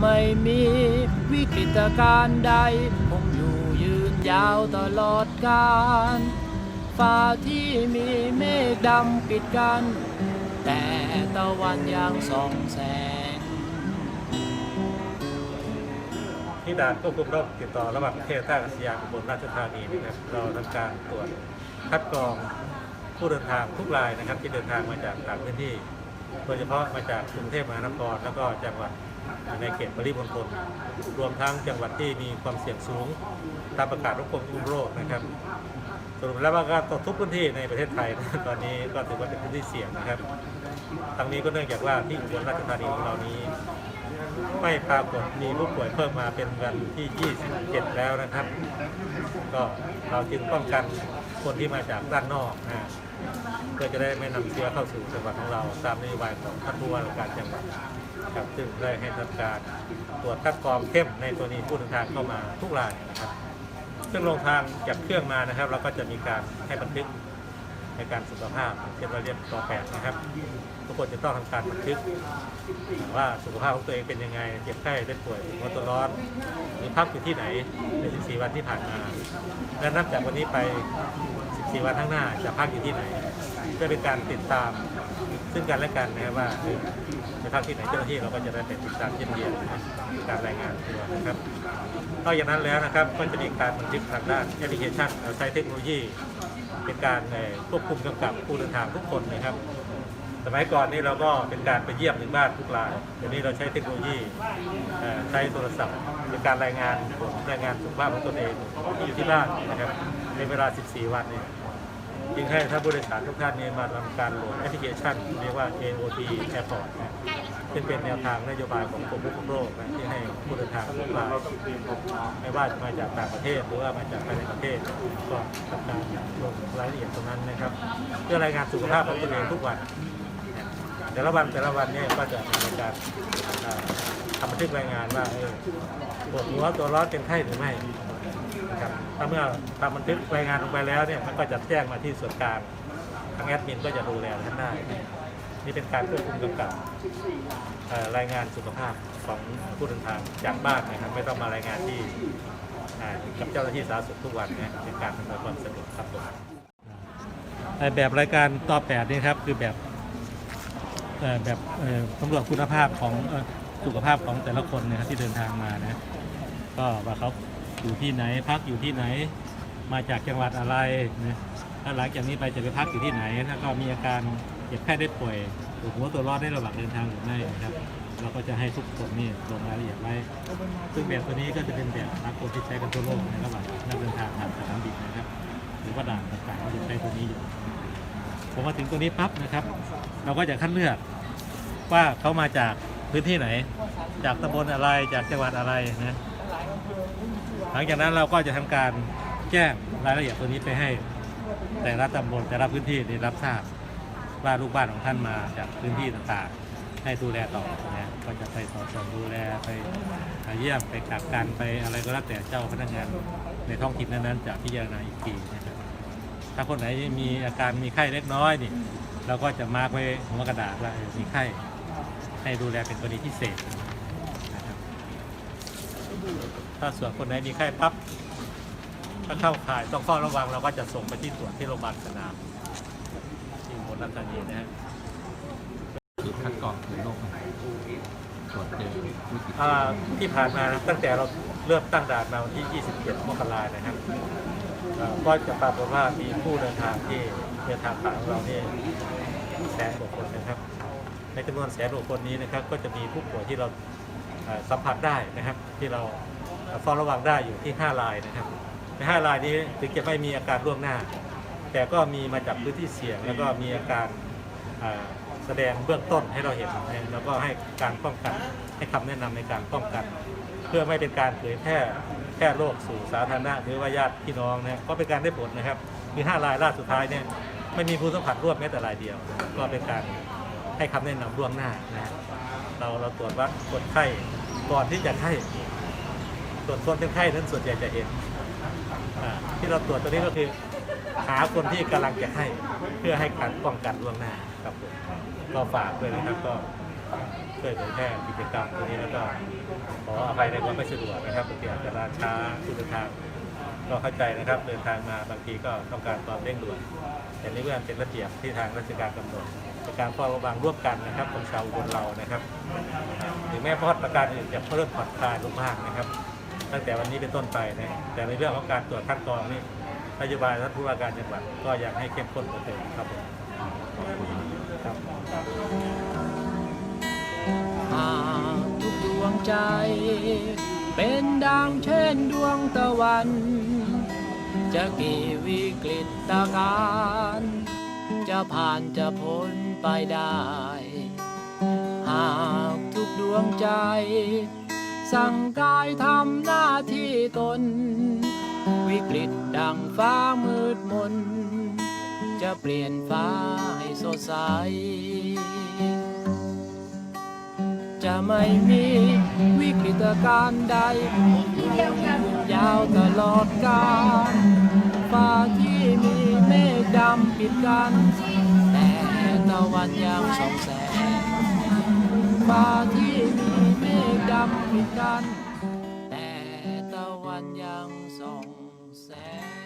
ไม่มีวิกฤตการณ์ใด คงอยู่ยืนยาวตลอดกาลฟ้าที่มีเมฆดำปิดกัน แต่ตะวันยังส่องแสงที่ด่านควบคุมโรคติดต่อระหว่างประเทศท่าอากาศยานอุบลราชธานีนะครับเราทำการตรวจคัดกรองผู้เดินทางทุกรายนะครับ ที่เดินทางมาจากต่างพื้นที่ โดยเฉพาะมาจากกรุงเทพมหานครแล้วก็จังหวัด ในเขตปริมณฑลรวมทั้งจังหวัดที่มีความเสี่ยงสูงตามประกาศควบคุมโรคนะครับสรุปแล้วว่าก็ทุกพื้นที่ในประเทศไทยนะตอนนี้ก็ถือว่าเป็นพื้นที่เสี่ยงนะครับทั้งนี้ก็เนื่องจากว่าที่อุบลราชธานีของเรานี้ ไม่ปรากฏมีผู้ป่วยเพิ่มมาเป็นวันที่ 27 แล้วนะครับ ก็เราจึงป้องกันคนที่มาจากด้านนอกนะเพื่อจะได้ไม่นำเชื้อเข้าสู่จังหวัดของเราตามนโยบายของท่านผู้ว่าราชการจังหวัด ครับซึ่งได้ให้ทำการตรวจคัดกรองเข้มในตัวนี้ผู้เดินทางเข้ามาทุกรายนะครับซึ่งลงทางจากเครื่องมานะครับเราก็จะมีการให้บันทึกในการสุขภาพเช่นเราเรียนต่อแปดนะครับ ทุกคนจะต้องทำการบันทึกว่าสุขภาพของตัวเองเป็นยังไงเจ็บไข้ได้ป่วยหัตัวร้อนหรือพักอยู่ที่ไหนใน 14 วันที่ผ่านมา และนับจากวันนี้ไป 14 วันข้างหน้าจะพักอยู่ที่ไหนเพื่อเป็นการติดตามซึ่งกันและกันนะครับว่า เออจะพักที่ไหนเจ้าหน้าที่เราก็จะได้ไปติดตามเยี่ยมเยียนการรายงานตัวนะครับนอกจากนั้นแล้วนะครับก็จะมีการบันทึกทางด้านแอปพลิเคชันใช้เทคโนโลยี เป็นการควบคุมกำกับผู้เดินทางทุกคนนะครับ สมัยก่อนนี่เราก็เป็นการไปเยี่ยมถึงบ้านทุกรายเดี๋ยวนี้เราใช้เทคโนโลยีใช้โทรศัพท์เป็นการรายงานผลรายงานสุขภาพของตนเองที่อยู่ที่บ้านนะครับในเวลา 14 วันเนี่ย จึงให้ท่านผู้โดยสารทุกท่านเนี่ยมาทำการโหลดแอปพลิเคชันเรียกว่า AOT Airport นะซึ่งเป็นแนวทางนโยบายของกรมควบคุมโรคนะที่ให้ผู้เดินทางทุกรายไม่ว่าจะมาจากต่างประเทศหรือว่ามาจากภายในประเทศก็ทำการลงรายละเอียดตรงนั้นนะครับ เพื่อรายงานสุขภาพของตนเองทุกวัน แต่ละวันแต่ละวันเนี่ยก็จะมีการทำบันทึกรายงานว่าเออปวดหัวตัวร้อนเป็นไข้หรือไม่ นะครับถ้าเมื่อทำบันทึกรายงานลงไปแล้วเนี่ยมันก็จะแจ้งมาที่ส่วนกลางทางแอดมินก็จะดูแลท่านได้นี่เป็นการควบคุมกำกับรายงานสุขภาพของผู้เดินทางจากบ้านนะครับ ไม่ต้องมารายงานที่กับเจ้าหน้าที่สาธารณสุขทุกวันนะเป็นการอำนวยความสะดวกครับผมแบบรายการต่อแปดนี่ครับคือแบบแบบสำรวจคุณภาพของสุขภาพของแต่ละคนนะครับที่เดินทางมานะก็ว่าเขา อยู่ที่ไหน พักอยู่ที่ไหน มาจากจังหวัดอะไรนะแล้วหลังจากนี้ไปจะไปพักอยู่ที่ไหนแล้วก็มีอาการเจ็บแค่ได้ป่วยปวดหัวตัวรอนได้ระหว่างเดินทางหรือไม่นะครับ เราก็จะให้ทุกคนนี่ลงรายละเอียดไว้ ซึ่งแบบตัวนี้ก็จะเป็นแบบนักคนที่ใช้กันทั่วโลกในระหว่างนักเดินทางผ่านสนามบินนะครับ หรือว่าด่านต่างๆก็จะใช้ตัวนี้อยู่พอมาถึงตัวนี้ปั๊บนะครับ เราก็จะคัดเลือกว่าเขามาจากพื้นที่ไหน จากตำบลอะไรจากจังหวัดอะไรนะ หลังจากนั้นเราก็จะทำการแจ้งรายละเอียดตัวนี้ไปให้ แต่ละตำบลแต่ละพื้นที่ได้รับทราบว่าลูกบ้านของท่านมาจากพื้นที่ต่างๆ ให้ดูแลต่อนะก็จะไปสอดส่องดูแลไปเยี่ยมไปกักกันไปอะไรก็แล้วแต่เจ้าพนักงานในท้องถิ่นนั้นๆจะพิจารณาอีกทีนะครับถ้าคนไหนมีอาการมีไข้เล็กน้อยนี่เราก็จะมาร์กไว้หัวกระดาษว่ามีไข้ให้ดูแลเป็นกรณีพิเศษนะครับ ถ้าส่วนคนไหนมีไข้ปั๊บถ้าเข้าข่ายต้องเฝ้าระวังเราก็จะส่งไปที่ตรวจที่โรงพยาบาลสนามที่อุบนรัชธานีนะฮะจุดคัดกรองถึงโรคไหนตรวจเจอวิกฤตอ่าที่ผ่านมานะตั้งแต่เราเริ่มตั้งด่านมาวันที่ 27 มกรานะครับอ่าก็จะปรากฏว่ามีผู้เดินทางที่เดินทางผ่านของเราเนี่ยแสนกว่าคนนะครับ ในจำนวนแสนกว่าคนนี้นะครับ ก็จะมีผู้ป่วยที่เราอ่าสัมผัสได้นะครับ ที่เรา เฝ้าระวังได้อยู่ที่ 5 รายนะครับ ใน 5 รายนี้ถึงจะไม่มีอาการล่วงหน้า แต่ก็มีมาจากพื้นที่เสี่ยง แล้วก็มีอาการแสดงเบื้องต้นให้เราเห็นแล้วก็ให้การป้องกันให้คำแนะนำในการป้องกัน เพื่อไม่เป็นการเผยแพร่แพร่โรคสู่สาธารณะหรือว่าญาติพี่น้องนะก็เป็นการได้ผลนะครับคือ5รายล่าสุดท้ายเนี่ยไม่มีผู้สัมผัสร่วมแม้แต่รายเดียว ก็เป็นการให้คำแนะนำล่วงหน้านะเราเราตรวจวัดคนไข้ก่อนที่จะไข้ส่วนคนเป็นไข้นั้นส่วนใหญ่จะเห็นที่เราตรวจตัวนี้ก็คือหาคนที่กำลังจะให้เพื่อให้การป้องกันล่วงหน้าครับผมก็ฝากด้วยนะครับก็ช่วยเผยแพร่กิจกรรมตัวนี้แล้วก็ขออภัยในความไม่สะดวกนะครับบางทีอาจจะล่าช้าผู้เดินทางก็เข้าใจนะครับเดินทางมาบางทีก็ต้องการความเร่งด่วนแต่นี่เมื่อเป็นระเบียบที่ทางราชการกำหนดป็นการเฝ้าระวังร่วมกันนะครับของชาวอุบลเรานะครับ ถึงแม้พอดประการอื่นจะเริ่มผ่อนคลายลงบ้างนะครับ ตั้งแต่วันนี้เป็นต้นไปนะแต่ในเรื่องของการตรวจคัดกรองนี่นโยบายท่านผู้ว่าการจังหวัดก็ยังให้เข้มข้นเหมือนเดิมครับผมครับหากทุกดวงใจ เป็นดังเช่นดวงตะวัน จะกี่วิกฤตการณ์จะผ่านจะพ้นไปได้ หากทุกดวงใจ สั่งกายทำหน้าที่ตน วิกฤตดังฟ้ามืดมน จะเปลี่ยนฟ้าให้สดใส จะไม่มีวิกฤตการณ์ใด ยาวตลอดกาลฟ้าที่มีเมฆดำปิดกัน แต่ตะวันยังส่องแสงฟ้าที่มี ดำปิดกัน แต่ตะวันยังส่องแสง